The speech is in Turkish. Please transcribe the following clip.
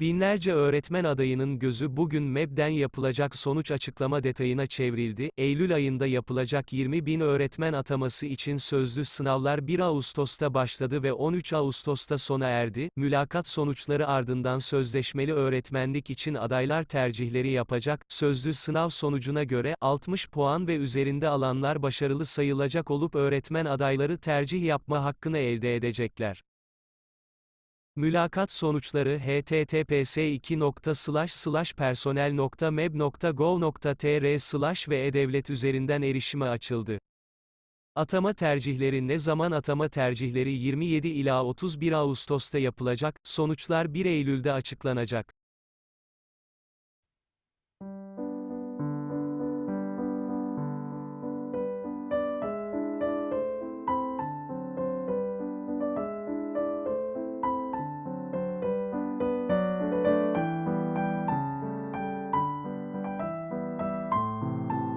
Binlerce öğretmen adayının gözü bugün MEB'den yapılacak sonuç açıklama detayına çevrildi. Eylül ayında yapılacak 20 bin öğretmen ataması için sözlü sınavlar 1 Ağustos'ta başladı ve 13 Ağustos'ta sona erdi. Mülakat sonuçları ardından sözleşmeli öğretmenlik için adaylar tercihleri yapacak. Sözlü sınav sonucuna göre 60 puan ve üzerinde alanlar başarılı sayılacak olup öğretmen adayları tercih yapma hakkını elde edecekler. Mülakat sonuçları https personel.meb.gov.tr ve e-devlet üzerinden erişime açıldı. Atama tercihleri ne zaman atama tercihleri 27 ila 31 Ağustos'ta yapılacak, sonuçlar 1 Eylül'de açıklanacak.